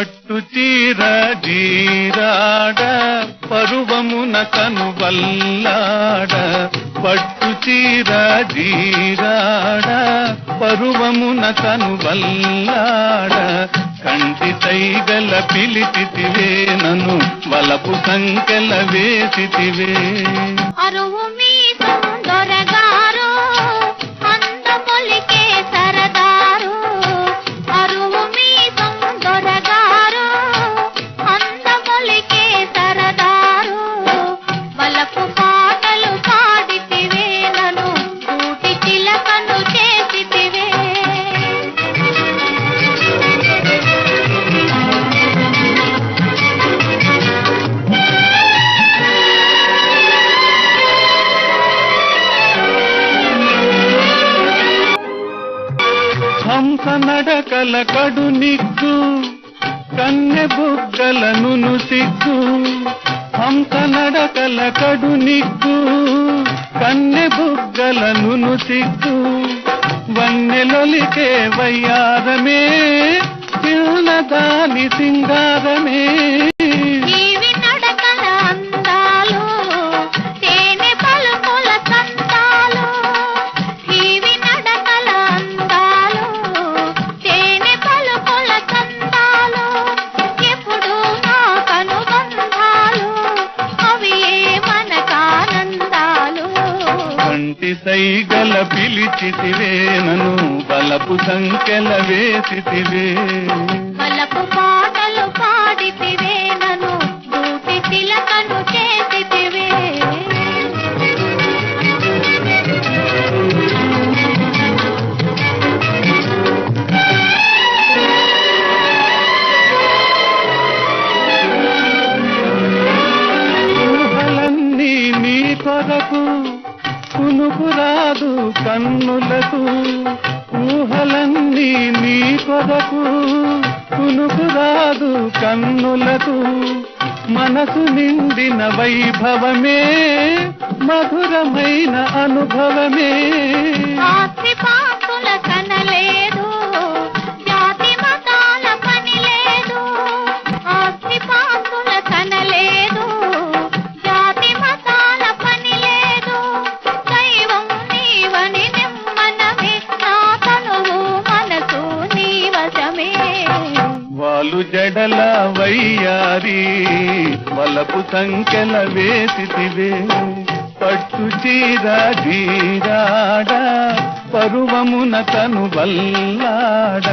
పట్టు తీర జీరాడ పరువమున కనువల్లాడ. పట్టు తీర జీరాడ పరువమున కనువల్లాడ. కంటి తైగల పిలిచితివే నను వలపు సంకెల వేసివే అరువు మీ హంస నడకల కడు నిగ్గు కన్నె బుగ్గలను నుసిగ్గు హంస నడకల కడు నిగ్గు కన్నె బుగ్గలను నుసిగ్గు వన్నెలొలికే వయ్యారమే పిల్లదాని సింగా కంటి సైగల పిలిచితివే నన్ను బలపు సంఖ్యల వేసితివే. వలపు పాటలు పాడితివే నన్ను దూటి తిలకను చేసితివే. కొరకు కునుకు రాదు కన్నులకు ఊహలన్నీ నీ కొరకు. కునుకు రాదు కన్నులకు మనసు నిండిన వైభవమే మధురమైన అనుభవమే. వాలు జడల వయ్యారి వలపు సంఖ్యల వేసివే పట్టు చీర ధీరాడ. పరువమున తను వల్లాడ.